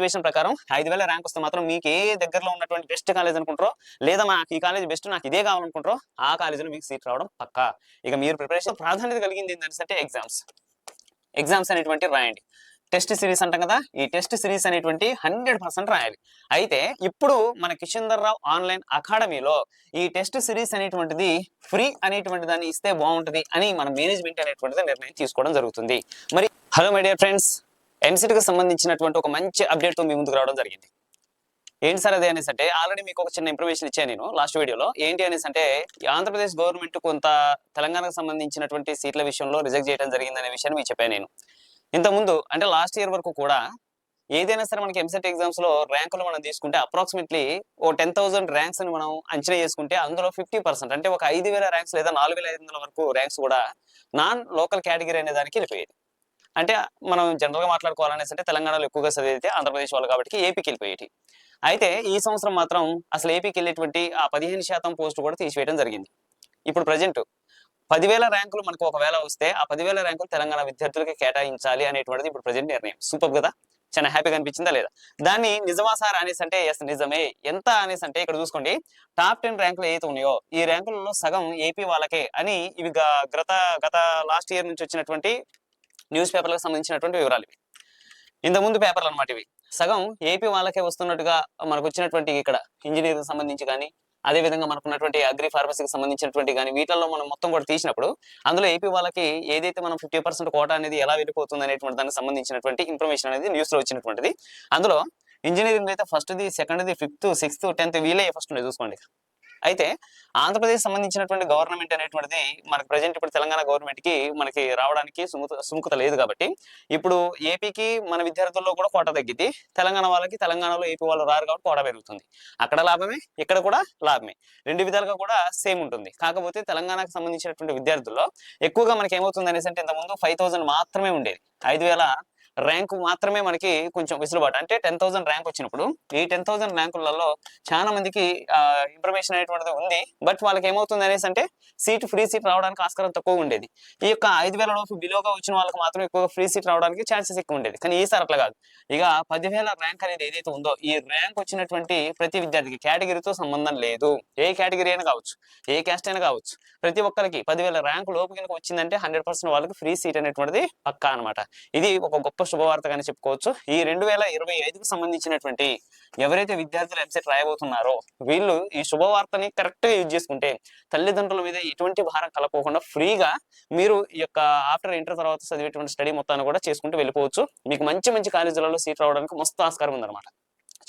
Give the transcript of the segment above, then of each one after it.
Situation ప్రకారం ఐదు వేల ర్యాంక్ వస్తే మాత్రం మీకు ఏ దగ్గరలో ఉన్నటువంటి బెస్ట్ కాలేజ్ అనుకుంటారో లేదా మాకు ఈ కాలేజ్ బెస్ట్ నాకు ఇదే కావాలనుకుంటారో ఆ కాలేజీలో మీకు సీట్ రావడం పక్కా. ఇక మీరు ప్రిపరేషన్ ప్రాధాన్యత కలిగింది ఏంటంటే ఎగ్జామ్స్ ఎగ్జామ్స్ అనేటువంటి రాయండి. టెస్ట్ సిరీస్ అంటాం కదా ఈ టెస్ట్ సిరీస్ అనేటువంటి హండ్రెడ్ పర్సెంట్ రాయాలి. అయితే ఇప్పుడు మన కిషందర్ రావు ఆన్లైన్ అకాడమీలో ఈ టెస్ట్ సిరీస్ అనేటువంటిది ఫ్రీ అనేటువంటి దాన్ని ఇస్తే బాగుంటుంది అని మన మేనేజ్మెంట్ అనేటువంటిది నిర్ణయం తీసుకోవడం జరుగుతుంది. మరి హలో మై డియర్ ఫ్రెండ్స్ ఎంసెట్కి సంబంధించినటువంటి ఒక మంచి అప్డేట్తో మీ ముందుకు రావడం జరిగింది. ఏంటి సార్ అదే అనేసి అంటే ఆల్రెడీ మీకు ఒక చిన్న ఇన్ఫర్మేషన్ ఇచ్చాను నేను లాస్ట్ వీడియోలో ఏంటి అనేసి అంటే ఆంధ్రప్రదేశ్ గవర్నమెంట్ కొంత తెలంగాణకు సంబంధించినటువంటి సీట్ల విషయంలో రిజెక్ట్ చేయడం జరిగిందనే విషయాన్ని మీకు చెప్పాను నేను. ఇంతకుముందు అంటే లాస్ట్ ఇయర్ వరకు కూడా ఏదైనా సరే మనకి ఎంసెట్ ఎగ్జామ్స్లో ర్యాంకులు మనం తీసుకుంటే అప్రాక్సిమేట్లీ ఓ టెన్ థౌసండ్ ర్యాంక్స్ అని మనం అంచనా చేసుకుంటే అందులో ఫిఫ్టీ పర్సెంట్ అంటే ఒక ఐదు వేల ర్యాంక్స్ లేదా నాలుగు వేల ఐదు వందల వరకు ర్యాంక్స్ కూడా నాన్ లోకల్ కేటగిరీ అనే దానికి వెళ్ళిపోయేది. అంటే మనం జనరల్గా మాట్లాడుకోవాలనేసి అంటే తెలంగాణలో ఎక్కువగా చదివితే ఆంధ్రప్రదేశ్ వాళ్ళు కాబట్టి ఏపీకి వెళ్ళిపోయేటి అయితే ఈ సంవత్సరం మాత్రం అసలు ఏపీకి వెళ్ళేటువంటి ఆ పదిహేను శాతం పోస్ట్ కూడా తీసివేయడం జరిగింది. ఇప్పుడు ప్రజెంట్ పదివేల ర్యాంకులు మనకు ఒకవేళ వస్తే ఆ పదివేల ర్యాంకులు తెలంగాణ విద్యార్థులకి కేటాయించాలి అనేటువంటిది ఇప్పుడు ప్రజెంట్ నిర్ణయం. సూపర్ కదా? చాలా హ్యాపీగా అనిపించిందా లేదా? దాన్ని నిజమా సార్ అనేసి అంటే ఎస్ నిజమే. ఎంత అనేసి అంటే ఇక్కడ చూసుకోండి. టాప్ టెన్ ర్యాంకులు ఏవైతే ఉన్నాయో ఈ ర్యాంకులలో సగం ఏపీ వాళ్ళకే అని ఇవి గత గత లాస్ట్ ఇయర్ నుంచి వచ్చినటువంటి న్యూస్ పేపర్లకు సంబంధించినటువంటి వివరాలు ఇవి. ఇంతకుముందు పేపర్లు అన్నమాట ఇవి. సగం ఏపీ వాళ్ళకే వస్తున్నట్టుగా మనకు వచ్చినటువంటి ఇక్కడ ఇంజనీరింగ్ సంబంధించి కానీ అదే విధంగా అగ్రి ఫార్మసీకి సంబంధించినటువంటి కానీ వీటిల్లో మనం మొత్తం కూడా తీసినప్పుడు అందులో ఏపీ వాళ్ళకి ఏదైతే మనం ఫిఫ్టీ పర్సెంట్ కోటా అనేది ఎలా వెళ్ళిపోతుంది అనేటువంటి దానికి సంబంధించినటువంటి ఇన్ఫర్మేషన్ అనేది న్యూస్లో వచ్చినటువంటిది. అందులో ఇంజనీరింగ్ అయితే ఫస్ట్ది సెకండ్ది ఫిఫ్త్ సిక్స్త్ టెన్త్ వీలే ఫస్ట్ ఉన్నాయి చూసుకోండి అయితే ఆంధ్రప్రదేశ్ సంబంధించినటువంటి గవర్నమెంట్ అనేటువంటిది మనకి ప్రజెంట్ ఇప్పుడు తెలంగాణ గవర్నమెంట్కి మనకి రావడానికి సుముఖ సుముఖత లేదు కాబట్టి ఇప్పుడు ఏపీకి మన విద్యార్థుల్లో కూడా కోట తగ్గింది. తెలంగాణ వాళ్ళకి తెలంగాణలో ఏపీ వాళ్ళు రారు కాబట్టి కోట పెరుగుతుంది. అక్కడ లాభమే ఇక్కడ కూడా లాభమే. రెండు విధాలుగా కూడా సేమ్ ఉంటుంది. కాకపోతే తెలంగాణకు సంబంధించినటువంటి విద్యార్థుల్లో ఎక్కువగా మనకి ఏమవుతుంది అనేసి అంటే ఇంతకుముందు ఫైవ్ థౌసండ్ మాత్రమే ఉండేది. ఐదు వేల ర్యాంకు మాత్రమే మనకి కొంచెం విసులుబాటు. అంటే టెన్ థౌసండ్ ర్యాంక్ వచ్చినప్పుడు ఈ టెన్ థౌసండ్ ర్యాంకులలో చాలా మందికి ఇన్ఫర్మేషన్ అనేటువంటిది ఉంది. బట్ వాళ్ళకి ఏమవుతుంది అనేసి అంటే సీట్ ఫ్రీ సీట్ రావడానికి ఆస్కారం తక్కువ ఉండేది. ఈ యొక్క ఐదు వేల లోపు బిలోగా వచ్చిన వాళ్ళకి మాత్రం ఎక్కువ ఫ్రీ సీట్ రావడానికి ఛాన్సెస్ ఎక్కువ ఉండేది. కానీ ఈసారి అట్లా కాదు. ఇక పదివేల ర్యాంక్ అనేది ఏదైతే ఉందో ఈ ర్యాంక్ వచ్చినటువంటి ప్రతి విద్యార్థికి కేటగిరీతో సంబంధం లేదు. ఏ కేటగిరీ అయినా కావచ్చు ఏ క్యాస్ట్ అయినా కావచ్చు ప్రతి ఒక్కరికి పదివేల ర్యాంక్ లోపు కనుక వచ్చిందంటే హండ్రెడ్ పర్సెంట్ వాళ్ళకి ఫ్రీ సీట్ అనేటువంటిది పక్కా అన్నమాట. ఇది ఒక గొప్ప శుభవార్తగానే చెప్పుకోవచ్చు. ఈ రెండు వేల ఇరవై ఐదుకు సంబంధించినటువంటి ఎవరైతే విద్యార్థులు ఎంసెట్ రాయబోతున్నారో వీళ్ళు ఈ శుభవార్తని కరెక్ట్గా యూజ్ చేసుకుంటే తల్లిదండ్రుల మీద ఎటువంటి భారం కలపకుండా ఫ్రీగా మీరు ఈ యొక్క ఆఫ్టర్ ఇంటర్ తర్వాత చదివేటువంటి స్టడీ మొత్తాన్ని కూడా చేసుకుంటూ వెళ్ళిపోవచ్చు. మీకు మంచి మంచి కాలేజీలలో సీట్ రావడానికి మస్తు ఆస్కారం ఉందన్నమాట.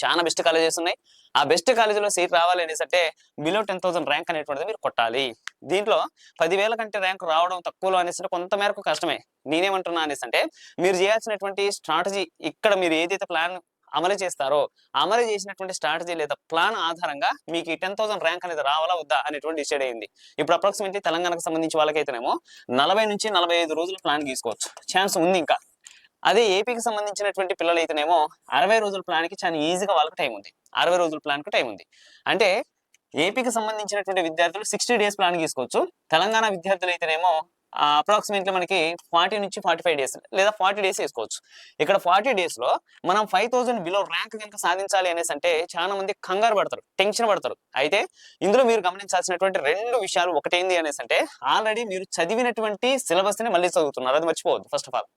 చాలా బెస్ట్ కాలేజెస్ ఉన్నాయి. ఆ బెస్ట్ కాలేజీలో సీట్ రావాలి అనేసి అంటే బిలో టెన్ థౌసండ్ ర్యాంక్ అనేటువంటిది మీరు కొట్టాలి. దీంట్లో పదివేల కంటే ర్యాంక్ రావడం తక్కువలో అనేసి కొంత మేరకు కష్టమే. నేనేమంటున్నా అనేసి అంటే మీరు చేయాల్సినటువంటి స్ట్రాటజీ ఇక్కడ మీరు ఏదైతే ప్లాన్ అమలు చేస్తారో అమలు చేసినటువంటి స్ట్రాటజీ లేదా ప్లాన్ ఆధారంగా మీకు ఈ టెన్ థౌసండ్ ర్యాంక్ అనేది రావాలా వద్దా అనేటువంటి డిసైడ్ అయింది ఇప్పుడు అప్రాక్సిమేట్లీ తెలంగాణకు సంబంధించి వాళ్ళకైతేనేమో నలభై నుంచి నలభై ఐదు రోజులు ప్లాన్ తీసుకోవచ్చు. ఛాన్స్ ఉంది ఇంకా. అదే ఏపీకి సంబంధించినటువంటి పిల్లలు అయితేనేమో అరవై రోజుల ప్లాన్కి చాలా ఈజీగా వాళ్ళకి టైం ఉంది. అరవై రోజుల ప్లాన్కి టైం ఉంది. అంటే ఏపీకి సంబంధించినటువంటి విద్యార్థులు సిక్స్టీ డేస్ ప్లాన్ తీసుకోవచ్చు. తెలంగాణ విద్యార్థులు అయితేనేమో అప్రాక్సిమేట్లీ మనకి ఫార్టీ నుంచి ఫార్టీ ఫైవ్ డేస్ లేదా ఫార్టీ డేస్ వేసుకోవచ్చు. ఇక్కడ ఫార్టీ డేస్లో మనం ఫైవ్ థౌసండ్ బిలో ర్యాంక్ కనుక సాధించాలి అనేసి అంటే చాలా మంది కంగారు పడతారు టెన్షన్ పడతారు. అయితే ఇందులో మీరు గమనించాల్సినటువంటి రెండు విషయాలు ఒకటేంది అనేసి అంటే ఆల్రెడీ మీరు చదివినటువంటి సిలబస్ని మళ్ళీ చదువుతున్నారు. అది మర్చిపోవద్దు ఫస్ట్ ఆఫ్ ఆల్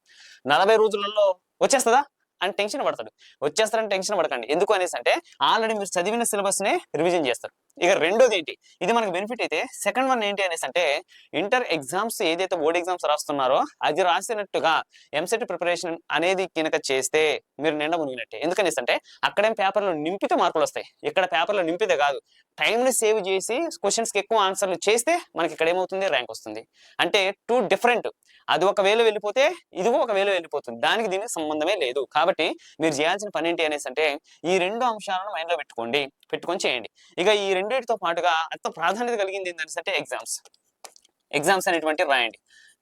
నలభై రోజులలో వచ్చేస్తుందా? అని టెన్షన్ పడతాడు వచ్చేస్తారని టెన్షన్ పడకండి. ఎందుకు అనేసి అంటే ఆల్రెడీ మీరు చదివిన సిలబస్ నే రివిజన్ చేస్తారు. ఇక రెండోది ఏంటి? ఇది మనకు బెనిఫిట్ అయితే సెకండ్ వన్ ఏంటి అనేసి అంటే ఇంటర్ ఎగ్జామ్స్ ఏదైతే బోర్డ్ ఎగ్జామ్స్ రాస్తున్నారో అది రాసినట్టుగా ఎంసెట్ ప్రిపరేషన్ అనేది కనుక చేస్తే మీరు నిండా మునిగినట్టే. ఎందుకనేసి అంటే అక్కడేం పేపర్లో నింపితే మార్కులు వస్తాయి. ఇక్కడ పేపర్లో నింపితే కాదు. టైంని సేవ్ చేసి క్వశ్చన్స్కి ఎక్కువ ఆన్సర్లు చేస్తే మనకి ఇక్కడ ఏమవుతుంది? ర్యాంక్ వస్తుంది. అంటే టూ డిఫరెంట్ అది ఒక వేలో వెళ్ళిపోతే ఇది ఒక వేలో వెళ్ళిపోతుంది. దానికి దీనికి సంబంధమే లేదు. కాబట్టి మీరు చేయాల్సిన పని ఏంటి అనేసి అంటే ఈ రెండు అంశాలను మైండ్లో పెట్టుకోండి. పెట్టుకొని చేయండి. ఇక ఈ రెండింటితో పాటుగా అంత ప్రాధాన్యత కలిగింది ఏంటంటే ఎగ్జామ్స్ ఎగ్జామ్స్ అనేటువంటి రాయండి.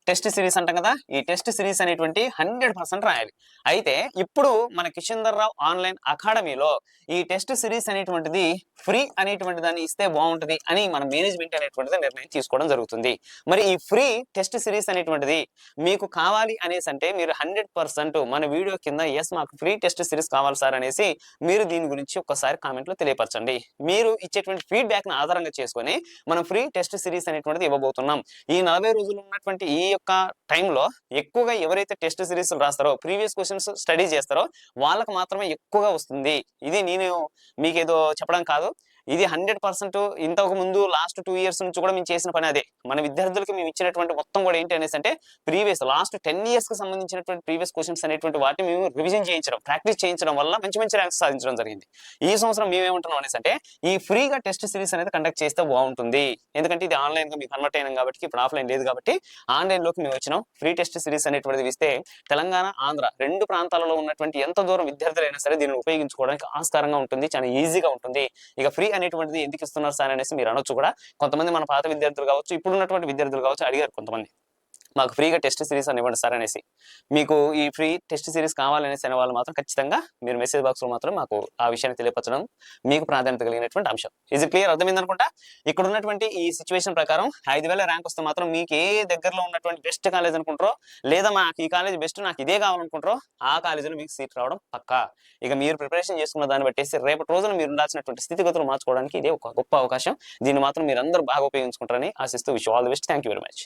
టెస్ట్ సిరీస్ అంటాం కదా ఈ టెస్ట్ సిరీస్ అనేటువంటి హండ్రెడ్ పర్సెంట్ రాయాలి. అయితే ఇప్పుడు మన కిషందర్ రావు ఆన్లైన్ అకాడమీలో ఈ టెస్ట్ సిరీస్ అనేటువంటిది ఫ్రీ అనేటువంటి దాన్ని ఇస్తే బాగుంటుంది అని మన మేనేజ్మెంట్ అనేటువంటిది నిర్ణయం తీసుకోవడం జరుగుతుంది. మరి ఈ ఫ్రీ టెస్ట్ సిరీస్ అనేటువంటిది మీకు కావాలి అనేసి అంటే మీరు హండ్రెడ్ పర్సెంట్ మన వీడియో కింద ఎస్ మాకు ఫ్రీ టెస్ట్ సిరీస్ కావాలి సార్ అనేసి మీరు దీని గురించి ఒక్కసారి కామెంట్లో తెలియపరచండి. మీరు ఇచ్చేటువంటి ఫీడ్బ్యాక్ను ఆధారంగా చేసుకొని మనం ఫ్రీ టెస్ట్ సిరీస్ అనేటువంటిది ఇవ్వబోతున్నాం. ఈ నలభై రోజులు ఉన్నటువంటి ఈ యొక్క టైంలో ఎక్కువగా ఎవరైతే టెస్ట్ సిరీస్ రాస్తారో ప్రీవియస్ క్వశ్చన్స్ స్టడీ చేస్తారో వాళ్ళకి మాత్రమే ఎక్కువగా వస్తుంది. ఇది నేను మీకేదో చెప్పడం కాదు. ఇది హండ్రెడ్ పర్సెంట్ ఇంతకు ముందు లాస్ట్ టూ ఇయర్స్ నుంచి కూడా మేము చేసిన పని అదే. మన విద్యార్థులకి మేము ఇచ్చినటువంటి మొత్తం కూడా ఏంటి అనేసి అంటే ప్రీవియస్ లాస్ట్ టెన్ ఇయర్స్కి సంబంధించినటువంటి ప్రీవియస్ క్వశ్చన్స్ అనేటువంటి వాటిని మేము రివిజన్ చేయించడం ప్రాక్టీస్ చేయించడం వల్ల మంచి మంచి ర్యాంక్స్ సాధించడం జరిగింది. ఈ సంవత్సరం మేమేమంటున్నాం అనేసి అంటే ఈ ఫ్రీగా టెస్ట్ సిరీస్ అనేది కండక్ట్ చేస్తే బాగుంటుంది. ఎందుకంటే ఇది ఆన్లైన్గా మీకు కన్వర్ట్ అయినాం కాబట్టి ఇప్పుడు ఆఫ్లైన్ లేదు కాబట్టి ఆన్లైన్లోకి మేము వచ్చినాం. ఫ్రీ టెస్ట్ సిరీస్ అనేటువంటిది ఇస్తే తెలంగాణ ఆంధ్ర రెండు ప్రాంతాలలో ఉన్నటువంటి ఎంత దూరం విద్యార్థులైనా సరే దీన్ని ఉపయోగించుకోవడానికి ఆస్కారంగా ఉంటుంది. చాలా ఈజీగా ఉంటుంది. ఇక ఫ్రీ అనేటువంటిది ఎందుకు ఇస్తున్నారు సార్ అనేసి మీరు అనొచ్చు కూడా. కొంతమంది మన పాత విద్యార్థులు కావచ్చు ఇప్పుడు ఉన్నటువంటి విద్యార్థులు కావచ్చు అడిగారు కొంతమంది. మాకు ఫ్రీగా టెస్ట్ సిరీస్ అని ఇవ్వండి సార్ అనేసి. మీకు ఈ ఫ్రీ టెస్ట్ సిరీస్ కావాలనేసి అనే వాళ్ళు మాత్రం ఖచ్చితంగా మీరు మెసేజ్ బాక్స్లో మాత్రం మాకు ఆ విషయాన్ని తెలియపరచడం మీకు ప్రాధాన్యత కలిగినటువంటి అంశం. ఇది క్లియర్ అర్థమైంది అనుకుంటా? ఇక్కడ ఉన్నటువంటి ఈ సిచ్యువేషన్ ప్రకారం ఐదు వేల ర్యాంక్ వస్తే మాత్రం మీకు ఏ దగ్గరలో ఉన్నటువంటి బెస్ట్ కాలేజ్ అనుకుంటారో లేదా మాకు ఈ కాలేజ్ బెస్ట్ నాకు ఇదే కావాలనుకుంటారో ఆ కాలేజీలో మీకు సీట్ రావడం పక్కా. ఇక మీరు ప్రిపరేషన్ చేసుకున్న దాన్ని బట్టేసి రేపటి రోజున మీరు ఉండాల్సినటువంటి స్థితిగతులు మార్చుకోవడానికి ఇదే ఒక గొప్ప అవకాశం. దీన్ని మాత్రం మీరు అందరూ బాగా ఉపయోగించుకుంటారని ఆశిస్తూ wish all the best thank you very much